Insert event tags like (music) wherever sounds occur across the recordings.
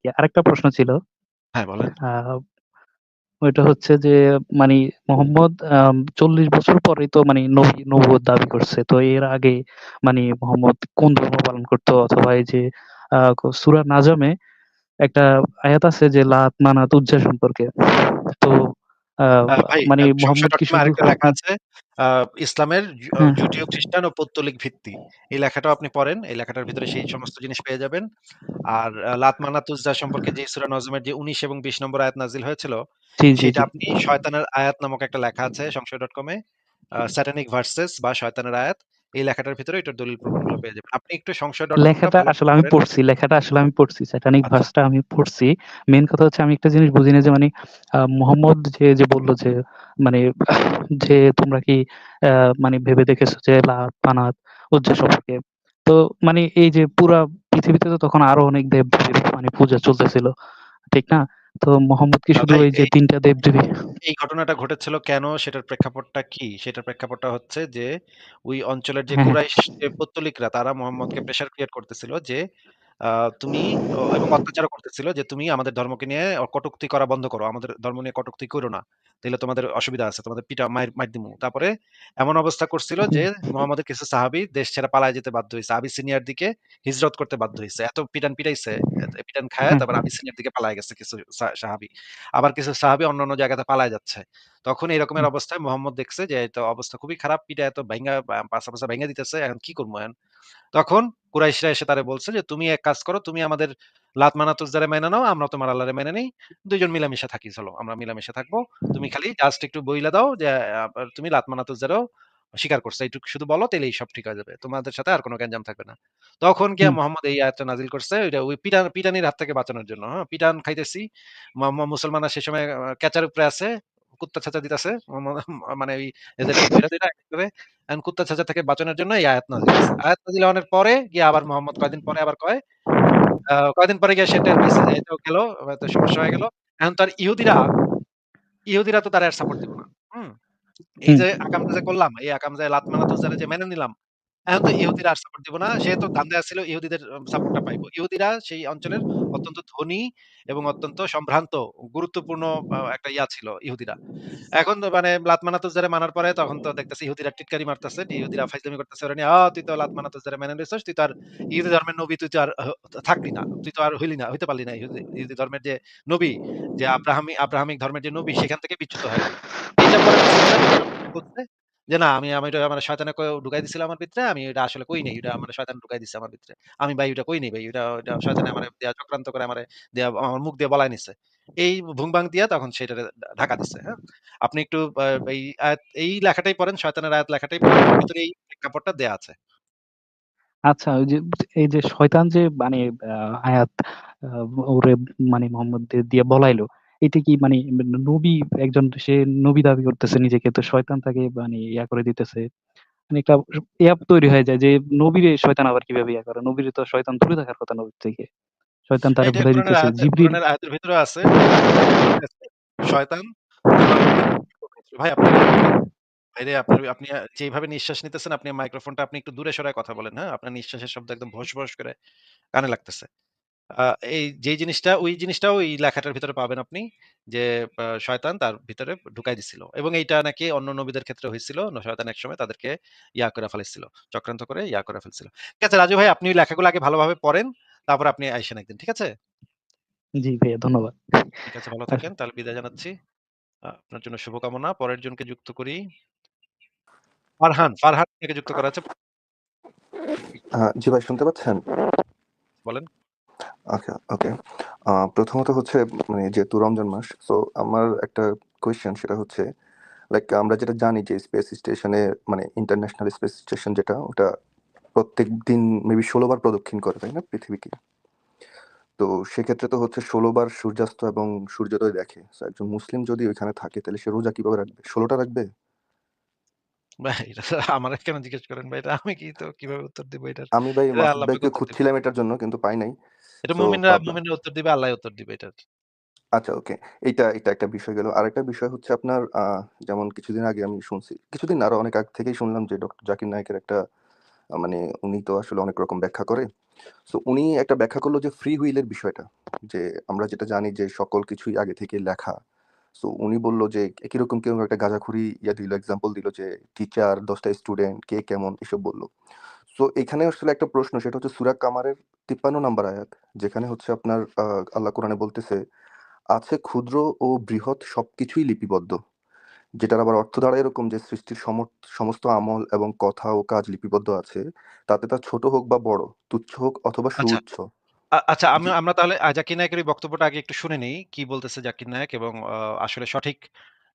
আরকি। আরেকটা প্রশ্ন ছিল। হ্যাঁ, বলেন। ওইটা হচ্ছে যে মানে মোহাম্মদ চল্লিশ ৪০ বছর পরে তো মানে নবী নবুয়ত দাবি করছে। তো এর আগে মানে মোহাম্মদ কোন ধর্ম পালন করতো অথবা এই যে সুরা নাজামে একটা আয়াত আছে যে লাত, মানাত, উজ্জা সম্পর্কে। তো মানি মোহাম্মদ কি লেখা আছে। ইসলামের জু আ হ্যাঁ। খ্রিস্টান ও পৌত্তলিক ভিত্তি। এই লেখাটাও আপনি পড়েন। এই লেখাটার ভিতরে সেই সমস্ত জিনিস পেয়ে যাবেন। আর আ লাত, সম্পর্কে যে সুরা নজমের যে ১৯ এবং ২০ নম্বর আয়াত নাজিল হয়েছিল, জি। আপনি শয়তানের আয়াত নামক একটা লেখা আছে সংশয় এ। কমে স্যাটানিক ভার্সেস বা শয়তানের আয়াত। এই লেখাটার ভিতরে এটার দলিল প্রমাণগুলো পেয়ে যাবেন। আপনি একটু টা লেখাটা আসলে আমি পড়ছি। লেখাটা আসলে আমি পড়ছি। স্যাটানিক আচ্ছা। ভার্সটা আমি পড়ছি। মেইন কথা হচ্ছে আমি একটা জিনিস বুঝি না যে মানি মোহাম্মদ যে, যে বলল যে মানে যে তোমরা কি মানি ভেবে দেখেছ যে লাত, মানাত, উজ্জা সম্পর্কে। তো মানে এই যে পুরা পৃথিবীতে তো তখন আরও অনেক দেব-দেবীর মানি পূজা চলতেছিল। ঠিক না? তো মোহাম্মদ কি শুধু ওই যে তিনটা ৩ দেব-দেবী এই ঘটনাটা ঘটেছিল কেন? সেটার প্রেক্ষাপটটা কি? সেটার প্রেক্ষাপটটা হচ্ছে যে, ওই অঞ্চলের যে হ্যাঁ, হ্যাঁ। কুরাইশ পৌত্তলিকরা তারা মোহাম্মদকে প্রেশার ক্রিয়েট করতেছিল যে, তুমি এবং অত্যাচারও করতেছিল যে, "তুমি আমাদের ধর্মকে নিয়ে কটুক্তি করা বন্ধ করো। আমাদের ধর্ম নিয়ে কটুক্তি কইরো না। তাইলে তোমাদের অসুবিধা আছে। তোমাদের পিটা মাইর মাইর দিমু।" তারপরে এমন অবস্থা করছিল যে, হুম। মোহাম্মদের কিছু সাহাবি দেশ ছেড়ে পালায় যেতে বাধ্য হইছে। আবিসিনিয়ার দিকে হিজরত করতে বাধ্য হয়েছে এত পিটান পিটাইছে, পিটান খায় তারপর তারপর আবিসিনিয়ার দিকে পালায় গেছে কিছু সাহাবী। আবার কিছু সাহাবী অন্যান্য জায়গাতে পালায় যাচ্ছে। তখন এরকমের। অবস্থায় মোহাম্মদ দেখছে যে, এতো অবস্থা খুবই খারাপ। পিটায় এত ভাইঙ্গা বা পাছা-পাছা ভাইঙ্গা দিতেছে। এখন কি করমু এখন? তখন কুরাইশরা এসে তারে বলছে যে, "তুমি এক কাজ করো। তুমি আমাদের লাত, মানাত, উজ্জারে মাইনা নাও। আমরাও তোমার আল্লাহরে মেনে নেই। ২ জন মিলামিশা থাকি চলো। আমরা মিলামিশা থাকব। তুমি খালি জাস্ট একটু বইলা দাও যে, তুমি লাত, মানাত, উজ্জারেও স্বীকার করছ। এইটুকু শুধু বলো তাইলেই সব ঠিক হয়ে যাবে। তোমাদের সাথে আর কোনো গ্যাঞ্জাম থাকবে না।" তখন গিয়া মোহাম্মদ এই আয়াতটা নাজিল করছে। ওইটা ওই পিটা পিটানির হাত থেকে বাঁচানোর জন্য। হ্যাঁ? পিটান খাইতেছি। মুসলমানরা সে সময় ক্যাচার উপরে আছে। কুত্তা-ছাচা দিতেছে। ম ম মানে ওই কুত্তা চাচা থেকে বাঁচানোর জন্য এই আয়াত নাজিল আয়াত নাজিল হওয়ার পরে গিয়ে আবার মোহাম্মদ কয়দিন পরে আবার কয়, কয়দিন পরে গিয়ে সেটা গেল, তো সমস্যা হয়ে গেল। এখন তার ইহুদিরা ইহুদিরা তো তার আর সাপোর্ট দিব না। হুম? এই। যে আকাম যে করলাম, এই আকাম যে লাত, মানাত, উজ্জারে যে মেনে নিলাম। এখন তো ইহুদিরা আর সাপোর্ট দিব না। সে তো ধান্দায় ছিল ইহুদিদের সাপোর্টটা পাইবো। ইহুদিরা সেই অঞ্চলের অত্যন্ত ধনী এবং অত্যন্ত সম্ভ্রান্ত গুরুত্বপূর্ণ একটা ইয়া ছিল ইহুদিরা। এখন মানে লাত, মানাত, উজ্জারে মানার পরে তখন তো দেখতেছি ইহুদিরা টিটকারি মারতেছে। ইহুদিরা ফাইজলামি করতেছে ওরে নিয়ে, তুই তো লাত, মানাত, উজ্জারে মেনে নিছস। তুই তো আর ইহুদি ধর্মের নবী তুই তো আর থাকলি না। তুই তো আর হইলি না, হইতে পারলি না ইহুদি ধর্মের যে নবী, যে আব্রাহামি আব্রাহামিক ধর্মের যে নবী সেখান থেকে বিচ্যুত হয় গেলি।" এইটা যে, "না আমি আমি এটা আমার শয়তানে ঢুকাই দিছিল আমার ভিতরে। আমি এটা আসলে কই নাই। এটা আমার শয়তান ঢুকাই দিছে আমার ভিতরে। আমি ভাই ওইটা কই নাই ভাই। ওইটা ওইটা শয়তানে আমারে দিয়া চক্রান্ত করে আমারে দিয়া আমার মুখ দিয়ে বলায় নিছে।" এই ভুং-ভাং দিয়া তখন সেটারে ঢা ঢাকা দিছে। হ্যাঁ? আপনি একটু এই আয়াত এই লেখাটাই পড়েন, শয়তানের আয়াত লেখাটাই পড়েন। ভিতরে এই প্রেক্ষাপটটা দেয়া আছে। আচ্ছা ওই যে এই যে শয়তান যে মানে আয়াত ওরে মানে মোহাম্মদদের দিয়ে বলাইলো। এটা কি মানে নবী একজন সে নবী দাবি করতেছে নিজেকে। তো শয়তান তাকে মানে ইয়া করে দিতেছে। মানে একটা ইয়া তৈরি হয়ে যায় যে নবীরে শয়তান আবার কীভাবে ইয়া করে? নবীরে তো শয়তান দূরে থাকার কথা নবীর থেকে। শয়তান তারে কোরআনের দিতেছে। জিবরিল আয়াতের ভিতরেও আছে শয়তান ভাই আপনার ভাইরে আপনার আপনি যেভাবে নিঃশ্বাস নিতেছেন আপনি মাইক্রোফোনটা আপনি একটু দূরে সরায় কথা বলেন, হ্যাঁ? আপনার নিঃশ্বাসের শব্দ একদম ভস ভস করে কানে লাগতেছে। আ এই যেই জিনিসটা ওই জিনিসটাও ওই লেখাটার ভিতরে পাবেন আপনি যে শয়তান তার ভিতরে ঢুকাই দিছিল। এবং এইটা নাকি অন্য নবীদের ক্ষেত্রে হইছিল। শয়তান একসময় তাদেরকে ইয়া করে ফেলাইছিল। চক্রান্ত করে ইয়া করে ফেলছিল। ঠিক আছে রাজু ভাই আপনি ওই লেখাগুলো আগে ভালোভাবে পড়েন। তারপর আপনি আইসেন একদিন। ঠিক আছে? জি ভাইয়া ধন্যবাদ। ঠিক আছে ভালো থাকেন। তাহলে বিদায় জানাচ্ছি। আপনার জন্য শুভকামনা। পরের জনকে যুক্ত করি। ফারহান, ফারহান থেকে যুক্ত করা আছে। জি ভাই শুনতে পাচ্ছেন? বলেন। ওকে, ওকে। প্রথমত হচ্ছে মানে যেহেতু রমজান মাস, সো আমার একটা কোয়েশ্চেন সেটা হচ্ছে লাইক আমরা যেটা জানি যে স্পেস স্টেশনে মানে ইন্টারন্যাশনাল স্পেস স্টেশন যেটা ওটা প্রত্যেকদিন মেবি ১৬ বার প্রদক্ষিণ করে, তাই না পৃথিবীকে? তো সেক্ষেত্রে তো হচ্ছে ১৬ বার সূর্যাস্ত এবং সূর্যোদয় দেখে। একজন মুসলিম যদি ওইখানে থাকে তাহলে সে রোজা কীভাবে রাখবে? ষোলোটা রাখবে? ভাই এটা আমারে কেন জিজ্ঞেস করেন ভাই? এটা আমি কি তো কীভাবে উত্তর দিব এটার? আমি ভাই এটা ভাইকে খুঁজছিলাম এটার জন্য কিন্তু পাই নাই। এটা মুমিনরা মুমিনরা উত্তর দিবে, আল্লাহই উত্তর দিবে এটার। আচ্ছা ওকে। এটা এটা একটা বিষয় গেল। আরেকটা বিষয় হচ্ছে আপনার যেমন কিছুদিন আগে আমি শুনছি। কিছুদিন আরও অনেক আগ থেকেই শুনলাম যে ডক্টর জাকির নায়েকের একটা মানে উনি তো আসলে অনেক রকম ব্যাখ্যা করে। তো উনি একটা ব্যাখ্যা করল যে ফ্রি হুইলের বিষয়টা যে আমরা যেটা জানি যে সকল কিছুই আগে থেকে লেখা সো উনি বলল যে একই কীরকম কেউ একটা গাঁজাখুরি ইয়া দিল এক্সাম্পল দিল যে টিচার দশটা স্টুডেন্ট কে কেমন এসব বলল সো এখানে আসলে একটা প্রশ্ন সেটা হচ্ছে সুরা কামারের তিপ্পান্ন নাম্বার আয়াত যেখানে হচ্ছে আপনার আল্লাহ কোরআনে বলতেছে আছে ক্ষুদ্র ও বৃহৎ সবকিছুই লিপিবদ্ধ যেটার আবার অর্থ দাঁড়ায় এরকম যে সৃষ্টির সমস্ত আমল এবং কথা ও কাজ লিপিবদ্ধ আছে তাতে তা ছোট হোক বা বড় তুচ্ছ হোক অথবা আচ্ছা। সুউচ্চ। আচ্ছা আমি আমরা তাহলে জাকির নায়কের বক্তব্যটা আগে একটু শুনে নিই কি বলতেছে জাকির নায়ক এবং আসলে সঠিক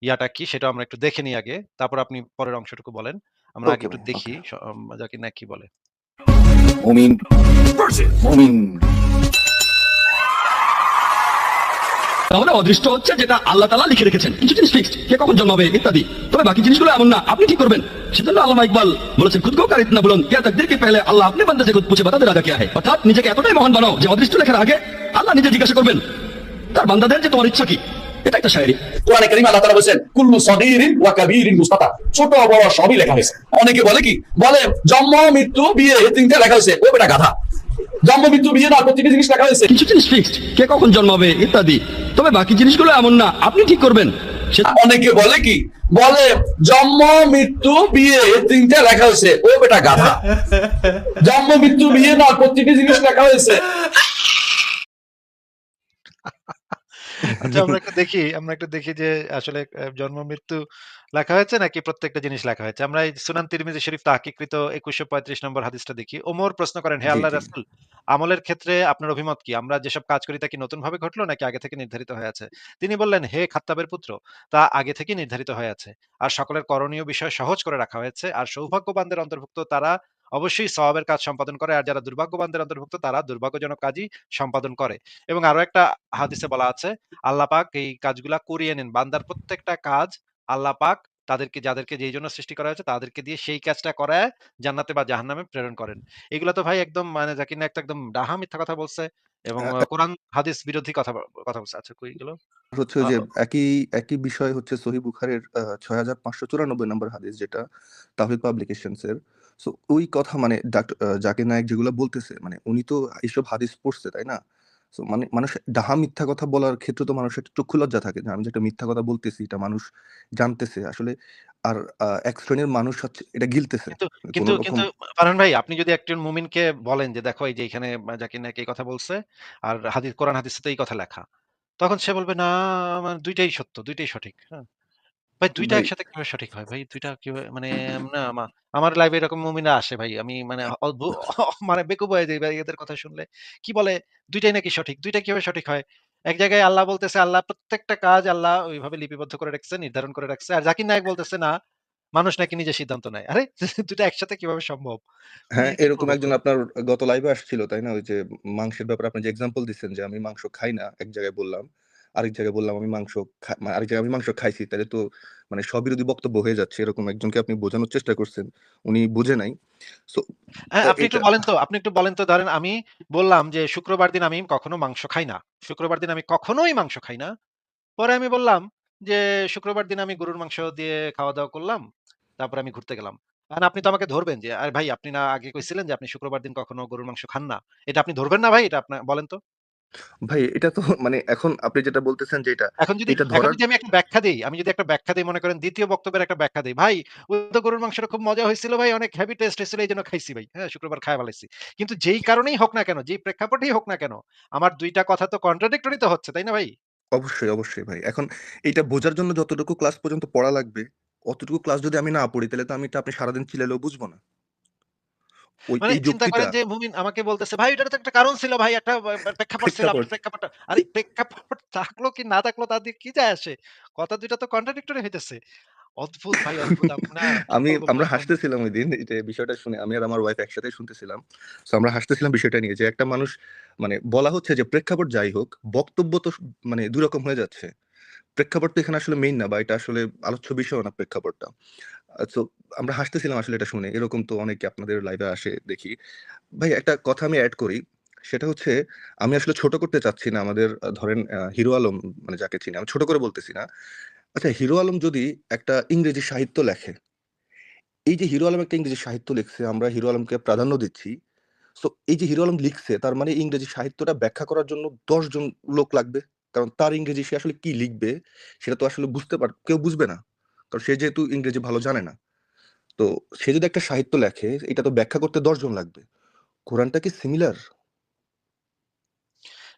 ইয়াটা কি সেটা আমরা একটু দেখে নিই আগে তারপর আপনি পরের অংশটুকু বলেন। আমরা আগে একটু দেখি যাকে নায়ক কি বলে। মুমিন মুমিন তাহলে অদৃষ্ট হচ্ছে যেটা আল্লাহ তালা লিখে রেখেছেন। কিছু জিনিস ফিক্সড কে কখন জন্মাবে ইত্যাদি। তবে বাকি জিনিসগুলো এমন না আপনি কি করবেন? সেজন্য আল্লাহ ইকবাল বলেছেন খুদ কারিত না বলুন কে পেলে আল্লাহ আপনি বান্দা খুদ পুছে বাতাদের রাজা কে আহে। অর্থাৎ নিজেকে এতটাই মহান বানাও যে অদৃষ্ট লেখার আগে আল্লাহ নিজে জিজ্ঞাসা করবেন তার বান্দাদের যে তোমার ইচ্ছা কি? এটা একটা কোরআনে কারীম আল্লাহ বলেন কুল্লু ওয়া কাবীরিন মুস্তাতা ছোট বড় সবই লেখা হয়েছে। অনেকে বলে কি? বলে জন্ম মৃত্যু বিয়ে এই তিনটে লেখা হয়েছে। ও বেটা গাধা। জন্ম মৃত্যু বিয়ে না প্রত্যেকটা জিনিস লেখা হয়েছে। কিছু জিনিস ফিক্সড কে কখন জন্মাবে ইত্যাদি। তবে বাকি জিনিসগুলো এমন না। আপনি ঠিক করবেন। অনেকে বলে কি? বলে জন্ম মৃত্যু বিয়ে তিনটে লেখা হয়েছে। ও বেটা গাধা। জন্ম মৃত্যু বিয়ে না প্রত্যেকটা জিনিস লেখা হয়েছে। আচ্ছা আমরা একটু দেখি আমরা একটু দেখি যে আসলে জন্ম মৃত্যু লেখা হয়েছে নাকি প্রত্যেকটা জিনিস লেখা হয়েছে? আমরা সুনান তিরমিজি শরীফ তাহকিকৃত একুশশো পঁয়ত্রিশ নম্বর হাদিসটা দেখি। ওমর প্রশ্ন করেন হে আল্লাহ রাসূল আমলের ক্ষেত্রে আপনার অভিমত কি? আমরা যেসব কাজ করি তা কি নতুন ভাবে ঘটলো নাকি আগে থেকে নির্ধারিত হয়ে আছে? তিনি বললেন হে খাত্তাবের পুত্র তা আগে থেকে নির্ধারিত হয়ে আছে। আর সকলের করণীয় বিষয় সহজ করে রাখা হয়েছে। আর সৌভাগ্যবানদের অন্তর্ভুক্ত তারা অবশ্যই সওয়াবের কাজ সম্পাদন করে আর যারা দুর্ভাগ্যবানদের অন্তর্ভুক্ত তারা দুর্ভাগ্যজনক কাজই সম্পাদন করে। এবং আরও একটা হাদিসে বলা আছে আল্লাহ পাক এই কাজগুলা করিয়ে নেন। বান্দার প্রত্যেকটা কাজ আল্লাহ পাক তাদেরকে যাদেরকে যেই জন্য সৃষ্টি করা হয়েছে তাদেরকে দিয়ে সেই কাজটা করায় জান্নাতে বা জাহান্নামে প্রেরণ করেন। এগুলা তো ভাই একদম মানে জাকির তো একদম ডাহা মিথ্যা কথা বলছে এবং আহ, কোরআন হাদিস বিরোধী কথা কথা বলছে। আচ্ছা কই গেল হচ্ছে যে একই একই বিষয় হচ্ছে সহি বুখারের ছয় হাজার পাঁচশো চুরানব্বই নম্বর হাদিস যেটা তাহিদ পাবলিকেশনস এর সো ওই কথা মানে ডাক্তার জাকির নায়ক যেগুলো বলতেছে মানে উনি তো এইসব হাদিস পড়ছে তাই না? সো মানে মানুষ ডাহা মিথ্যা কথা বলার ক্ষেত্রে তো মানুষের একটা চক্ষু লজ্জা থাকে যে আমি যে একটা মিথ্যা কথা বলতেছি এটা মানুষ জানতেছে। আসলে আর এক শ্রেণির মানুষ হচ্ছে এটা গিলতেছে। কিন্তু কোনো কিন্তু ফারহান ভাই আপনি যদি একজন মুমিনকে বলেন যে দেখো এই যে এখানে জাকির নায়ক এই কথা বলছে আর হাদিস কোরআন হাদিসে তো এই কথা লেখা। তখন সে বলবে না আমার দুইটাই সত্য দুইটাই সঠিক। হ্যাঁ। ভাই ২ টা ভাই একসাথে কীভাবে সঠিক হয় ভাই? ২ টা কীভাবে মানে না আমা আমার লাইভে এরকম মুমিনরা আসে ভাই। আমি মানে অদ্ভু (laughs) মানে বেকুব হয়ে যাই ভাই এদের কথা শুনলে। কি বলে ২ টাই নাকি সঠিক। ২ টা কীভাবে সঠিক হয়? এক জায়গায় আল্লাহ বলতেছে আল্লাহ প্রত্যেকটা কাজ আল্লাহ ওইভাবে লিপিবদ্ধ করে রাখছে, নির্ধারণ করে রাখছে। আর জাকির নায়েক বলতেছে না, মানুষ নাকি নিজে সিদ্ধান্ত নেয়। আরে (laughs) ২ টা একসাথে কীভাবে সম্ভব? হ্যাঁ মানে কি এরকম বলব? একজন আপনার গত লাইভে আসছিল তাই না ওই যে মাংসের ব্যাপারে আপনি যে এক্সাম্পল দিচ্ছেন যে আমি মাংস খাই না এক জায়গায় বললাম আরেক জায়গায় বললাম আমি মাংস মানে আরেক জায়গায় আমি মাংস খাইছি তাহলে তো মানে স্ববিরোধী বক্তব্য হয়ে যাচ্ছে এরকম একজনকে আপনি বোঝানোর চেষ্টা করছেন উনি বুঝে নাই সো হ্যাঁ, আপনি একটু বলেন তো, আপনি একটু বলেন তো ধরেন আমি বললাম যে শুক্রবার দিন আমি কখনো মাংস খাই না। শুক্রবার দিন আমি কখনোই মাংস খাই না। পরে আমি বললাম যে, "শুক্রবার দিন আমি গরুর মাংস দিয়ে খাওয়া-দাওয়া করলাম। তারপরে আমি ঘুরতে গেলাম।" এখন আপনি তো আমাকে ধরবেন যে, আর ভাই আপনি না আগে কইছিলেন যে আপনি শুক্রবার দিন কখনো গরুর মাংস খান না।" এটা আপনি ধরবেন না ভাই? এটা আপনা বলেন তো? ভাই এটা তো (laughs) মানে এখন আপনি যেটা বলতেছেন যে এটা এখন যদি এটা ধরার যদি আমি একটা ব্যাখ্যা দেই, আমি যদি একটা ব্যাখ্যা দেই মনে করেন ২য় বক্তব্যের একটা ব্যাখ্যা দেই। "ভাই ওই তো গরুর মাংসটা খুব মজা হয়েছিল ভাই, অনেক হেভি টেস্ট হয়েছিল এইজন্য খাইছি ভাই। হ্যাঁ, শুক্রবার খায়া ফেলাইছি।" কিন্তু যেই কারণেই হোক না কেন, যেই প্রেক্ষাপটেই হোক না কেন, আমার দুইটা কথা তো কন্ট্রাডিক্টরি তো হচ্ছে, তাই না ভাই? অবশ্যই অবশ্যই ভাই এখন এটা বোঝার জন্য যতটুকু ক্লাস পর্যন্ত পড়া লাগবে অতটুকু ক্লাস যদি আমি না পড়ি তাহলে তো আমি এটা আপনি সারাদিন চিল্লাইলেও বুঝব না ওই মানে চিন্তা করেন যে মুমিন আমাকে বলতেছে, "ভাই এটার তো একটা কারণ ছিল ভাই, একটা প্রেক্ষাপট ছিল। প্রেক্ষাপট আরে প্রেক্ষাপট থাকল কি না থাকল তা কি যায় আসে? কথা ২ টা তো কন্ট্রাডিক্টরি হইতেছে। অদ্ভুত ভাই অদ্ভুত। আমি আমরা? হাসতেছিলাম ওইদিন যে বিষয়টা শুনে আমি আর আমার ওয়াইফ একসাথেই শুনতেছিলাম সো আমরা হাসতেছিলাম বিষয়টা নিয়ে যে একটা মানুষ মানে বলা হচ্ছে যে প্রেক্ষাপট যাই হোক বক্তব্য তো মানে দুই রকম হয়ে যাচ্ছে প্রেক্ষাপট তো এখানে আসলে মেইন না বা এটা আসলে আলোচ্য বিষয় না প্রেক্ষাপটটা। তো আমরা হাসতেছিলাম আসলে এটা শুনে, এরকম তো অনেকে আপনাদের লাইভে আসে দেখি। ভাই, একটা কথা আমি অ্যাড করি, সেটা হচ্ছে আমি আসলে ছোট করতে চাচ্ছি না আমাদের ধরেন হিরো আলম মানে যাকে চিনি, আমি ছোট করে বলতেছি না। আচ্ছা হিরো আলম যদি একটা ইংরেজি সাহিত্য লেখে, এই যে হিরো আলম একটা ইংরেজি সাহিত্য লিখছে, আমরা হিরো আলমকে প্রাধান্য দিচ্ছি সো এই যে হিরো আলম লিখছে, তার মানে ইংরেজি সাহিত্যটা ব্যাখ্যা করার জন্য দশজন লোক লাগবে। কারণ তার ইংরেজি সে আসলে কি লিখবে সেটা তো আসলে বুঝতে পার কেউ বুঝবে না। কারণ সে যেহেতু ইংরেজি ভালো জানে না। তো সে যদি একটা সাহিত্য লেখে এটা তো ব্যাখ্যা করতে ১০ জন লাগবে। কোরআনটা কি সিমিলার?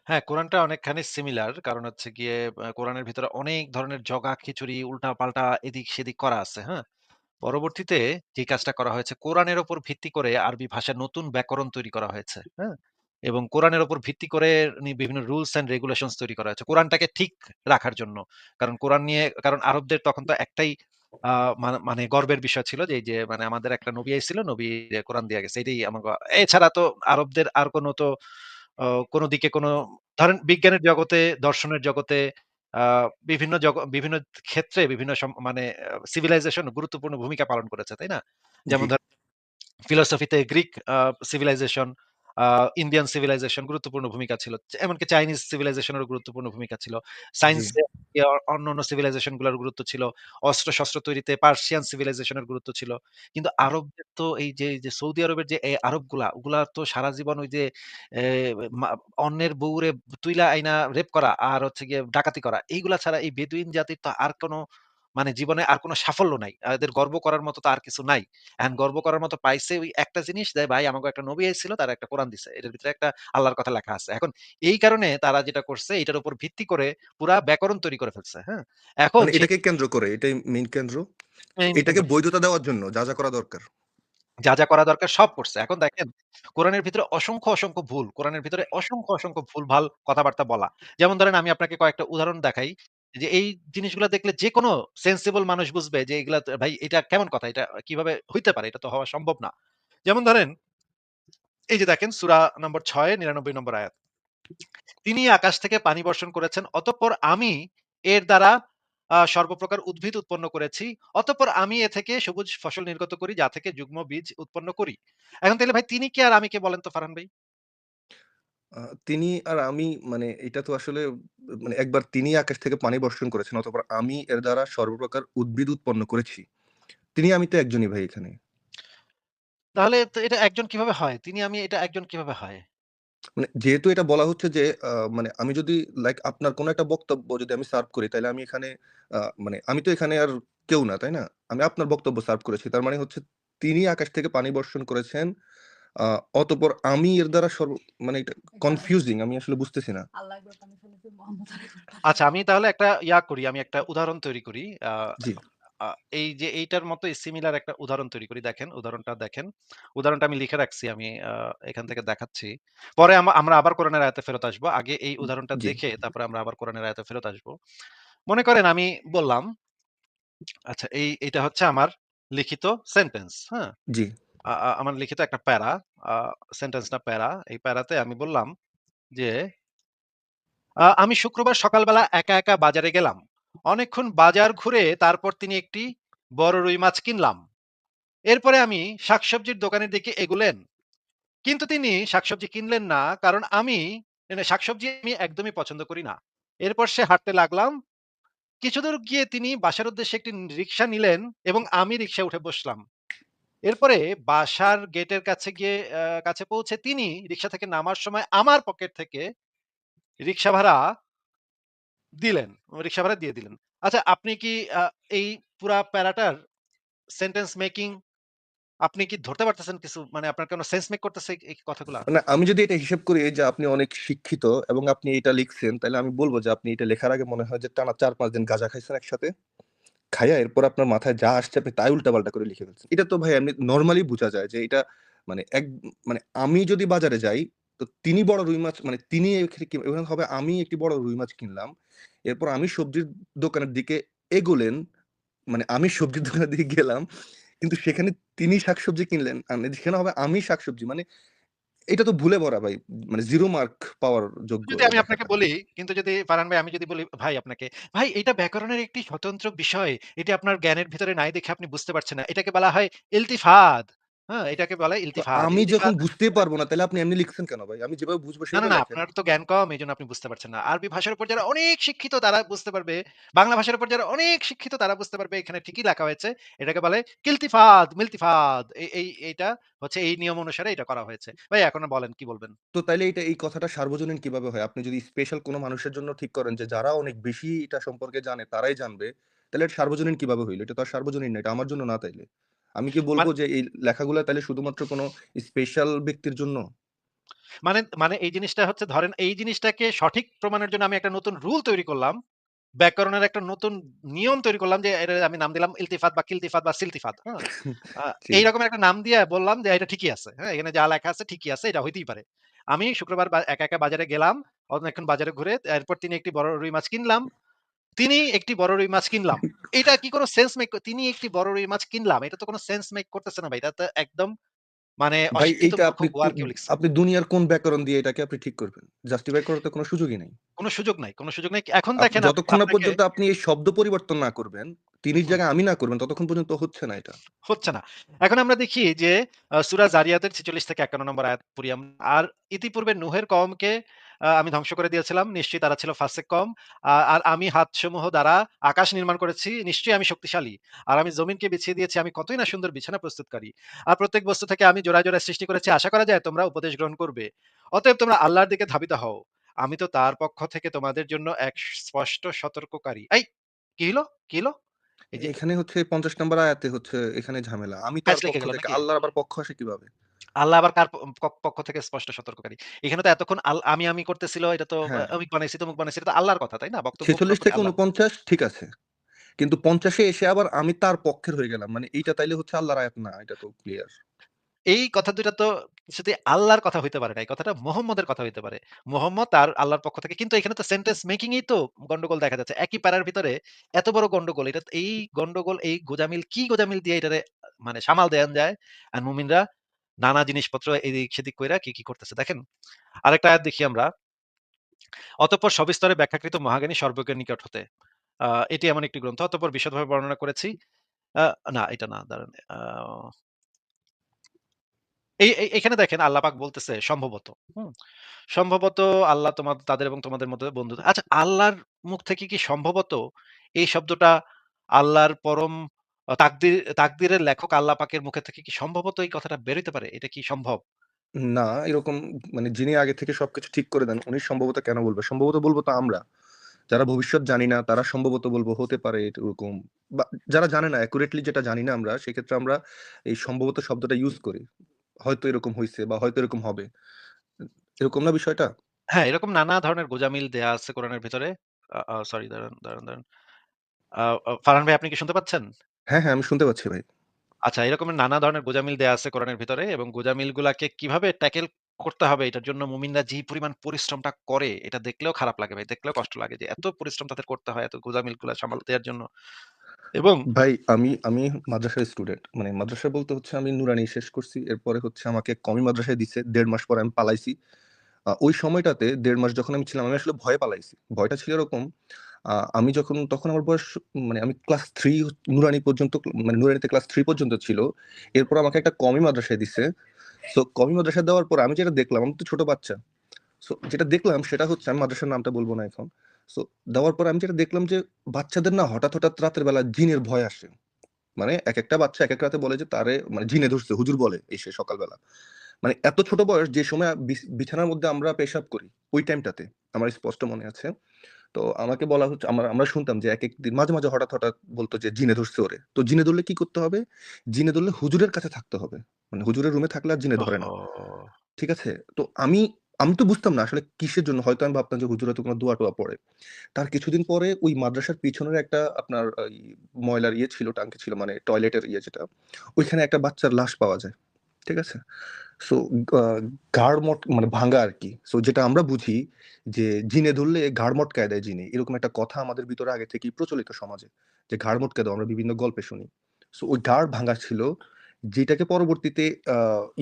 হ্যাঁ, কোরআনটা অনেকখানি সিমিলার। কারণ হচ্ছে গিয়ে কোরআনের ভিতরে অনেক ধরনের জগা-খিচুড়ি, উল্টা-পাল্টা এদিক-সেদিক করা আছে, হ্যাঁ? পরবর্তীতে যে কাজটা করা হয়েছে কোরআনের উপর ভিত্তি করে আরবি ভাষায় নতুন ব্যাকরণ তৈরি করা হয়েছে, হ্যাঁ? এবং কোরআনের উপর ভিত্তি করে বিভিন্ন রুলস অ্যান্ড রেগুলেশনস তৈরি করা হয়েছে। কোরআনটাকে ঠিক রাখার জন্য। কারণ কোরআন নিয়ে কারণ আরবদের তখন তো একটাই মানে গর্বের বিষয় ছিল যে যে মানে আমাদের একটা নবী আইছিল, নবী কোরআন দিয়ে গেছে। এটাই আমার এছাড়া তো আরবদের আর কোনো তো কোন দিকে কোন ধরেন বিজ্ঞানের জগতে, দর্শনের জগতে বিভিন্ন জগ বিভিন্ন ক্ষেত্রে বিভিন্ন মানে সিভিলাইজেশন গুরুত্বপূর্ণ ভূমিকা পালন করেছে, তাই না? যেমন জি। ধরেন ফিলোসফিতে গ্রিক সিভিলাইজেশন, ইন্ডিয়ান সিভিলাইজেশন গুরুত্বপূর্ণ ভূমিকা ছিল। এমনকি চাইনিজ সিভিলাইজেশনেরও গুরুত্বপূর্ণ ভূমিকা ছিল। সায়েন্সে ইয়া অন্যান্য সিভিলাইজেশনগুলার গুরুত্ব ছিল। অস্ত্র-শস্ত্র তৈরিতে পার্সিয়ান সিভিলাইজেশন এর গুরুত্ব ছিল। কিন্তু আরবদের তো এই যে, যে সৌদি আরবের যে আরবগুলা, ওগুলা তো সারা জীবন ওই যে অন্যের বউরে তুইলা আইনা রেপ করা আর হচ্ছে গিয়ে ডাকাতি করা। এইগুলা ছাড়া এই বেদুইন জাতির তো আর কোন মানে জীবনে আর কোন সাফল্য নাই। এদের গর্ব করার মতো তো আর কিছু নাই। এখন গর্ব করার মতো পাইছে ওই একটা জিনিস যে ভাই আমাগো একটা নবী আইছিল, তারা একটা কোরআন দিছে। এটার ভিতরে একটা আল্লাহর কথা লেখা আছে। এখন এই কারণে তারা যেটা করছে এটার উপর ভিত্তি করে পুরা ব্যাকরণ তৈরি করে ফেলছে, হ্যাঁ? এখন মানে এটাকে কেন্দ্র করে এটাই মেইন কেন্দ্র? এটাকে বৈধতা দেওয়ার জন্য যা, যা করা দরকার। যা, যা করা দরকার সব করছে। এখন দেখেন কোরআনের ভিতরে অসংখ্য, অসংখ্য ভুল। কোরআনের ভিতরে অসংখ্য, অসংখ্য ভুল ভালো কথাবার্তা বলা। যেমন ধরেন আমি আপনাকে কয়েকটা উদাহরণ দেখাই। যে এই জিনিসগুলা দেখলে যেকোনো সেনসিবল মানুষ বুঝবে যে এগুলা ভাই এটা কেমন কথা? এটা কীভাবে হইতে পারে? এটা তো হওয়া সম্ভব না। যেমন ধরেন এই যে দেখেন সূরা নম্বর ৬ ৯৯ নম্বর আয়াত। তিনি আকাশ থেকে পানি বর্ষণ করেছেন। অতঃপর আমি এর দ্বারা সর্বপ্রকার উদ্ভিদ উৎপন্ন করেছি। অতঃপর আমি এ থেকে সবুজ ফসল নির্গত করি, যা থেকে যুগ্ম বীজ উৎপন্ন করি। এখন তাইলে ভাই তিনি কে আর আমি কে বলেন তো ফারহান ভাই? আ তিনি আর আমি মানে এটা তো আসলে মানে একবার তিনি আকাশ থেকে পানি বর্ষণ করেছেন, অতঃপর আমি এর দ্বারা সর্বপ্রকার উদ্ভিদ উৎপন্ন করেছি। তিনি আমি তো একজনই ভাই এখানে। তাহলে তো এটা একজন কীভাবে হয়? তিনি আমি এটা একজন কীভাবে হয়? মানে যেহেতু এটা বলা হচ্ছে যে আ মানে আমি যদি লাইক আপনার কোন একটা বক্তব্য যদি আমি সার্ভ করি তাইলে আমি এখানে আ মানে আমি তো এখানে আর কেউ না, তাই না? আমি আপনার বক্তব্য সার্ভ করেছি। তার মানে হচ্ছে তিনি আকাশ থেকে পানি বর্ষণ করেছেন। আ অতঃপর আমি এর দ্বারা সর্ব মানে কনফিউজিং আমি আসলে বুঝতেছি না। আচ্ছা আমি তাহলে একটা ইয়া করি, আমি একটা উদাহরণ তৈরি করি। এই যে এইটার মতো সিমিলার একটা উদাহরণ তৈরি করি। দেখেন উদাহরণটা দেখেন। উদাহরণটা আমি লিখে রাখছি। আমি এখান থেকে দেখাচ্ছি। পরে আমরা আবার কোরআনের আয়াতে ফেরত আসব। আগে এই উদাহরণটা দেখে তারপরে আমরা আবার কোরআনের আয়াতে ফেরত আসব। মনে করেন আমি বললাম আচ্ছা এই এটা হচ্ছে আমার লিখিত সেন্টেন্স, হ্যাঁ? জি। আ আ আমার লিখিত একটা প্যারা, সেন্টেন্সটা প্যারা। এই প্যারাতে আমি বললাম যে আমি শুক্রবার সকালবেলা একা, একা বাজারে গেলাম। অনেকক্ষণ বাজার ঘুরে তারপর তিনি একটি বড় রুই মাছ কিনলাম। এরপরে আমি শাকসবজির দোকানের দিকে এগুলেন। কিন্তু তিনি শাকসবজি কিনলেন না কারণ আমি মানে শাকসবজি আমি একদমই পছন্দ করি না। এরপর সে হাঁটতে লাগলাম। কিছুদূর গিয়ে তিনি বাসার উদ্দেশ্যে একটি রিক্সা নিলেন এবং আমি রিক্সায় উঠে বসলাম। এরপরে বাসার গেটের কাছে গিয়ে কাছে পৌঁছে তিনি রিক্সা থেকে নামার সময় আমার পকেট থেকে রিক্সা ভাড়া দিলেন। রিক্সা ভাড়া দিয়ে দিলেন। আচ্ছা আপনি কি এই পুরা প্যারাটার সেন্টেন্স মেকিং আপনি কি ধরতে পারতেছেন কিছু? মানে আপনার কোন সেন্স মেক করতেছে এই কথাগুলা? না আমি যদি এটা হিসেব করি যে আপনি অনেক শিক্ষিত এবং আপনি এটা লিখছেন, তাইলে আমি বলব যে আপনি এটা লেখার আগে মনে হয় যে টানা ৪-৫ দিন গাঁজা খাইছেন একসাথে। খাইয়া এরপর আপনার মাথায় যা আসছে আপনি তাই উল্টাপাল্টা করে লিখে ফেলছেন। এটা তো ভাই এমনি নর্মালি বোঝা যায় যে এটা মানে এক মানে আমি যদি বাজারে যাই, তো তিনি বড় রুই মাছ মানে তিনি হবে আমি একটি বড় রুই মাছ কিনলাম। এরপর আমি সবজির দোকানের দিকে এগোলেন। মানে আমি সবজির দোকানের দিকে গেলাম। কিন্তু সেখানে তিনি শাকসবজি কিনলেন। সেখানে হবে আমি শাকসবজি। মানে এটা তো ভুলে ভরা ভাই। মানে জিরো মার্ক পাওয়ার যোগ্য যদি আমি আপনাকে বলি, কিন্তু যদি ফারহান ভাই আমি যদি বলি ভাই আপনাকে, ভাই এটা ব্যাকরণের একটি স্বতন্ত্র বিষয়। এটি আপনার জ্ঞানের ভিতরে নাই দেখে আপনি বুঝতে পারছেন না। এটাকে বলা হয় ইলতিফাত। হ্যাঁ? এটাকে বলে ইলতিফাত। আমি যখন বুঝতেই পারব না তাহলে আপনি এমনি লিখছেন কেন ভাই? আমি যেভাবে বুঝব না, না, না আপনার তো জ্ঞান কম আপনি বুঝতে পারছেন না। আরবি ভাষার উপর যারা অনেক শিক্ষিত তারা বুঝতে পারবে। বাংলা ভাষার উপর যারা অনেক শিক্ষিত তারা বুঝতে পারবে এখানে ঠিকই লেখা হয়েছে। এটাকে বলে কিলতিফাত, মিলতিফাত। এই এই এইটা হচ্ছে এই নিয়ম অনুসারে এটা করা হয়েছে। ভাই এখন বলেন কি বলবেন? তো তাইলে এটা এই কথাটা সার্বজনীন কীভাবে হয়? আপনি যদি স্পেশাল কোনো মানুষের জন্য ঠিক করেন যে যারা অনেক বেশি এটা সম্পর্কে জানে তারাই জানবে, তাহলে এটা সার্বজনীন কীভাবে হইল? এটা তো আর সার্বজনীন না। এটা আমার জন্য না তাইলে। আমি কি বলব মান যে এই লেখাগুলা তাইলে শুধুমাত্র কোনো স্পেশাল ব্যক্তির জন্য? মানে মানে এই জিনিসটা হচ্ছে ধরেন এই জিনিসটাকে সঠিক প্রমাণের জন্য আমি একটা নতুন রুল তৈরি করলাম। ব্যাকরণের একটা নতুন নিয়ম তৈরি করলাম যে এটার আমি নাম দিলাম ইলতিফাত বা কিলতিফাত বা সিলতিফাত। হ্যাঁ? (laughs) এইরকম একটা নাম দিয়ে বললাম যে এটা ঠিকই আছে। হ্যাঁ? এখানে যা লেখা আছে ঠিকই আছে। এটা হইতেই পারে। আমি শুক্রবার একা, একা বাজারে গেলাম। অনেকক্ষণ বাজারে ঘুরে এরপর তিনি একটি বড় রুই মাছ কিনলাম। তিনি একটি বড় রুই মাছ কিনলাম। এটা কি কোন সেন্স মেক তিনি একটি বড় রুই মাছ কিনলাম। এটা তো কোন সেন্স মেক করতেছে না ভাই। এটা তো একদম মানে ভাই মূর্খ আপনি। আপনি দুনিয়ার কোন ব্যাকরণ দিয়ে এটাকে আপনি ঠিক করবেন? জাস্টিফাই করার তো কোনো সুযোগই নাই। কোন সুযোগ নাই, কোন সুযোগ নাই। এখন দেখেন যতক্ষণ পর্যন্ত আপনি এই শব্দ পরিবর্তন না করবেন, তিনির জায়গায় আমি না করবেন ততক্ষণ পর্যন্ত হচ্ছে না এটা। হচ্ছে না। এখন আমরা দেখি যে সূরা জারিয়াতের ৪৬ থেকে ৫১ নম্বর আয়াত পড়ি। আর ইতিপূর্বে নূহের কওমকে আমি ধ্বংস করে দিয়েছিলাম। নিশ্চয়ই তারা ছিল ফাসিক কওম। আ আর আমি হাতসমূহ দ্বারা আকাশ নির্মাণ করেছি। নিশ্চয়ই আমি শক্তিশালী। আর আমি জমিনকে বিছিয়ে দিয়েছি। আমি কতই না সুন্দর বিছানা প্রস্তুতকারী। আর প্রত্যেক বস্তু থেকে আমি জোড়ায়, জোড়ায় সৃষ্টি করেছি। আশা করা যায় তোমরা উপদেশ গ্রহণ করবে। অতএব তোমরা আল্লাহর দিকে ধাবিত হও। আমি তো তার পক্ষ থেকে তোমাদের জন্য এক স্পষ্ট সতর্ককারী। এই কি হইল? কি হইল? এই যে এখানে হচ্ছে পঞ্চাশ নম্বর আয়াতে হচ্ছে এখানে ঝামেলা। আমি তার পক্ষ থেকে আল্লাহর আবার পক্ষ আসে কীভাবে? আল্লাহ আবার কার পক্ষ থেকে স্পষ্ট সতর্ককারী। এখানে তো এতক্ষণ আমি, আমি করতেছিল এটা তো হ্যাঁ। অমুক বানাইছি, তমুক বানাইছি। এটা তো আল্লাহর কথা, তাই না? বক্তব্য ৪৬ থেকে। ৪৯ ঠিক আছে। কিন্তু ৫০ এ এসে আবার আমি তার পক্ষের হয়ে গেলাম। মানে এইটা তাইলে হচ্ছে আল্লাহর আয়াত না। এটা তো ক্লিয়ার। এই কথা ২ টা তো কিছুতেই আল্লাহর কথা হইতে পারে না। এই কথাটা মুহাম্মদের কথা হইতে পারে। মুহাম্মদ আর আল্লাহর পক্ষ থেকে কিন্তু এখানে তো সেন্টেন্স মেকিং এই তো গন্ডগোল দেখা যাচ্ছে। একই পাড়ার ভিতরে এত বড় গন্ডগোল। এটা এই গন্ডগোল, এই গোঁজামিল কি গোঁজামিল দিয়ে এটারে মানে সামাল দেয়ান যায়? আর মুমিনরা নানা জিনিসপত্র এদিক সেদিক কইরা কি, কি করতেছে। দেখেন আরেকটা আয়াত দেখি আমরা। অতঃপর সবিস্তরে ব্যাখ্যাকৃত মহাজ্ঞানী সর্বজ্ঞের নিকট হতে। এটি এমন একটি গ্রন্থ। অতঃপর বিশদভাবে বর্ণনা করেছি। না এটা না দাঁড়ান। এই এখানে দেখেন আল্লাহ পাক বলতেছে সম্ভবত। সম্ভবত আল্লাহ তোমা তাদের এবং তোমাদের মধ্যে বন্ধু আচ্ছা আল্লাহর মুখ থেকে কি সম্ভবত এই শব্দটা আল্লাহর পরম তাকদির তাকদিরের লেখক আল্লাহ পাকের মুখে থেকে কি সম্ভবত এই কথাটা বেরোতে পারে? এটা কি সম্ভব? না, এরকম মানে যিনি আগে থেকে সবকিছু ঠিক করে দেন, উনি সম্ভবত কেন বলবে? সম্ভবত বলব তো আমরা। যারা ভবিষ্যৎ জানি না, তারা সম্ভবত বলব হতে পারে এরকম। বা যারা জানে না অ্যাকুরেটলি যেটা জানি না আমরা, সেক্ষেত্রে আমরা এই সম্ভবত শব্দটা ইউজ করি। হয়তো এরকম হইছে বা হয়তো এরকম হবে। এরকম না বিষয়টা? হ্যাঁ, এরকম নানা ধরনের গোঁজামিল দেয়া আছে কোরআনের ভেতরে। আ আ সরি দাঁড়ান, দাঁড়ান, দাঁড়ান। আ আ ফারহান ভাই আপনি কি শুনতে পাচ্ছেন? হ্যাঁ, হ্যাঁ, আমি শুনতে পাচ্ছি ভাই। আচ্ছা, এরকমের নানা ধরনের গোঁজামিল দেয়া আছে কোরআনের ভিতরে এবং গোঁজামিলগুলাকে কীভাবে ট্যাকেল করতে হবে এটার জন্য মুমিনরা যে পরিমাণ পরিশ্রমটা করে এটা দেখলেও খারাপ লাগে ভাই। দেখলেও কষ্ট লাগে যে এত পরিশ্রম তাদের করতে হয় এত গোঁজামিলগুলা সামাল দেওয়ার জন্য। এবং ভাই আমি আমি মাদ্রাসার স্টুডেন্ট। মানে মাদ্রাসা বলতে হচ্ছে আমি নুরানি শেষ করছি। এরপরে হচ্ছে আমাকে কওমি মাদ্রাসায় দিছে। ১.৫ মাস পরে আমি পালাইছি। আ ওই সময়টাতে ১.৫ মাস যখন আমি ছিলাম আমি আসলে ভয়ে পালাইছি। ভয়টা ছিল এরকম আমি যখন তখন আমার বয়স মানে আমি ক্লাস থ্রি নুরানি পর্যন্ত মানে নুরানিতে ক্লাস থ্রি পর্যন্ত ছিল। এরপর আমাকে একটা কওমি মাদ্রাসায় দিছে। সো কওমি মাদ্রাসায় দেওয়ার পর আমি যেটা দেখলাম আমি তো ছোট বাচ্চা। সো যেটা দেখলাম সেটা হচ্ছে আমি মাদ্রাসার নামটা বলব না এখন। সো দেওয়ার পর আমি যেটা দেখলাম যে বাচ্চাদের না হঠাৎ, হঠাৎ রাতের বেলা জিনের ভয় আসে। মানে এক একটা বাচ্চা এক এক রাতে বলে যে তারে মানে জিনে ধরছে, হুজুর বলে এসে সকালবেলা। মানে এত ছোট বয়স যে সময় বিছ বিছানার মধ্যে আমরা পেশাব করি, ওই টাইমটাতে আমার স্পষ্ট মনে আছে। তো আমাকে বলা হচ্ছে আমরা আমরা শুনতাম যে এক দিন মাঝে, মাঝে হঠাৎ, হঠাৎ বলতো যে জিনে ধরছে ওরে। তো জিনে ধরলে কি করতে হবে? জিনে ধরলে হুজুরের কাছে থাকতে হবে। মানে হুজুরের রুমে থাকলে আর জিনে ধরে না। ঠিক আছে? তো আমি আমি তো বুঝতাম না আসলে কিসের জন্য। হয়তো আমি ভাবতাম যে হুজুর হয়তো কোনো দোয়া-টোয়া পড়ে। তার কিছুদিন পরে ওই মাদ্রাসার পিছনের একটা আপনার ওই ময়লার ইয়ে ছিল, টাঙ্কি ছিল মানে টয়লেটের ইয়ে যেটা। ওইখানে একটা বাচ্চার লাশ পাওয়া যায়। ঠিক আছে? সো ঘাড় মট মানে ভাঙ্গা আরকি। সো যেটা আমরা বুঝি যে জিনে ধরলে ঘাড় মটকায় দেয় জিনে। এরকম একটা কথা আমাদের ভিতরে আগে থেকেই প্রচলিত সমাজে। যে ঘাড় মটকে দাও, আমরা বিভিন্ন গল্পে শুনি। সো ওই ঘাড় ভাঙ্গা ছিল। যেটাকে পরবর্তীতে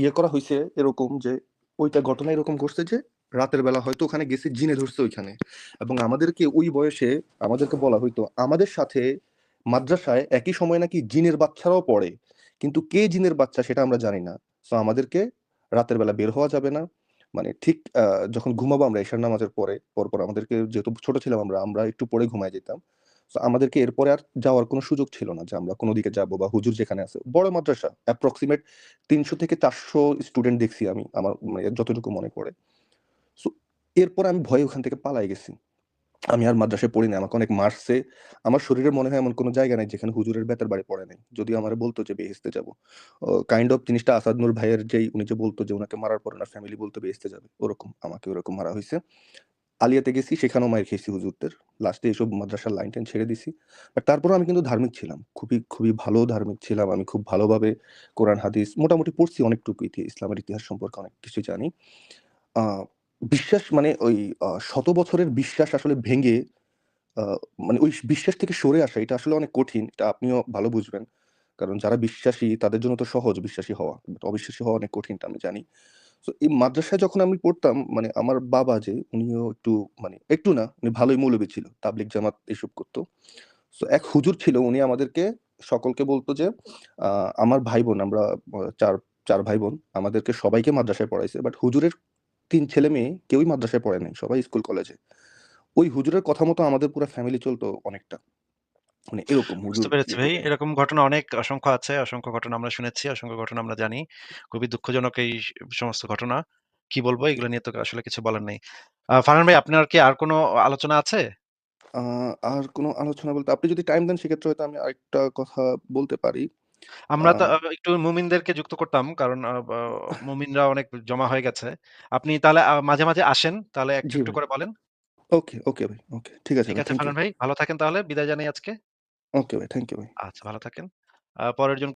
ইয়ে করা হয়েছে এরকম যে ওইটা ঘটনা এরকম ঘটছে যে রাতের বেলা হয়তো ওখানে গেছে, জিনে ধরছে ওইখানে। এবং আমাদেরকে ওই বয়সে আমাদেরকে বলা হইতো, আমাদের সাথে মাদ্রাসায় একই সময় নাকি জিনের বাচ্চারাও পড়ে। কিন্তু কে জিনের বাচ্চা সেটা আমরা জানি না সো আমাদেরকে রাতের বেলা বের হওয়া যাবে না। মানে ঠিক যখন ঘুমাবো আমরা এশার নামাজের পরে, পরপর আমাদেরকে যেহেতু ছোট ছিলাম আমরা আমরা একটু পরে ঘুমায় যেতাম। তো আমাদেরকে এরপরে আর যাওয়ার কোনো সুযোগ ছিল না যে আমরা কোনো দিকে যাব বা হুজুর যেখানে আছে। বড় মাদ্রাসা অ্যাপ্রক্সিমেট তিনশো থেকে চারশো স্টুডেন্ট দেখছি আমি, আমার মানে যতটুকু মনে পড়ে। সো এরপর আমি ভয়ে ওখান থেকে পালাই গেছি। আমি আর মাদ্রাসায় পড়ি না আমাকে অনেক মারছে। আমার শরীরে মনে হয় এমন কোনো জায়গা নাই যেখানে হুজুরের বেতার বাড়ি পড়ে নাই। যদি আমার বলতো যে বেহেস্তে যাব। কাইন্ড অফ জিনিসটা আসাদ নূর ভাইয়ের যেই উনি যে বলতো যে ওনাকে মারার পর ওনার ফ্যামিলি বলতো বেহেস্তে যাবে, ওরকম, আমাকে ওরকম মারা হয়েছে। আলিয়াতে গেছি, সেখানেও মায়ের খেয়েছি হুজুরদের। লাস্টে এইসব মাদ্রাসার লাইন টাইন ছেড়ে দিছি। বাট তারপরে আমি কিন্তু ধার্মিক ছিলাম। খুবই খুবই ভালো ধার্মিক ছিলাম। আমি খুব ভালোভাবে কোরআন, হাদিস মোটামুটি পড়ছি অনেকটুকু ইতিহাস, ইসলামের ইতিহাস সম্পর্কে অনেক কিছু জানি। বিশ্বাস মানে ওই শত বছরের বিশ্বাস আসলে ভেঙে মানে ওই বিশ্বাস থেকে সরে আসা, এটা আসলে অনেক কঠিন, এটা আপনিও ভালো বুঝবেন। কারণ যারা বিশ্বাসী, তাদের জন্য তো সহজ বিশ্বাসী হওয়া অবিশ্বাসী হওয়া অনেক কঠিন আমি জানি। তো এই মাদ্রাসায় যখন আমি পড়তাম মানে আমার বাবা যে, উনিও একটু মানে একটু না, উনি ভালোই মৌলবী ছিল তাবলিক জামাত এসব করতো। তো এক হুজুর ছিল, উনি আমাদেরকে, সকলকে বলতো যে আমার ভাই বোন, আমরা চার চার ভাই বোন, আমাদেরকে সবাইকে মাদ্রাসায় পড়াইছে বাট হুজুরের তিন ছেলে মেয়ে কেউই মাদ্রাসায় পড়ে নাই সবাই স্কুল কলেজে। ওই হুজুরের কথা মতো আমাদের পুরো ফ্যামিলি চলতো অনেকটা। মানে এরকম বুঝতে পেরেছি ইয়ে ভাই এরকম ঘটনা অনেক অসংখ্য আছে অসংখ্য ঘটনা আমরা শুনেছি অসংখ্য ঘটনা আমরা জানি। খুবই দুঃখজনক এই সমস্ত ঘটনা। কি বলব এগুলো নিয়ে তো আসলে কিছু বলার নেই। ফারহান ভাই আপনার কি আর কোনো আলোচনা আছে? আহ, আর কোনো আলোচনা বলতে আপনি যদি টাইম দেন সেক্ষেত্রে হয়তো আমি আরেকটা কথা বলতে পারি। আমরা তো আহ, একটু মুমিনদেরকে যুক্ত করতাম কারণ মুমিনরা অনেক জমা হয়ে গেছে। আপনি তাহলে মাঝে মাঝে আসেন তাহলে একটু জি একটু ভাই। করে বলেন। ওকে ওকে ভাই ওকে ঠিক আছে ঠিক ভাই আছে থ্যাংক ইউ। ফারহান ভাই ভালো থাকেন তাহলে বিদায় জানাই আজকে। ওকে ভাই থ্যাংক ইউ ভাই। আচ্ছা ভালো থাকেন। পরের জন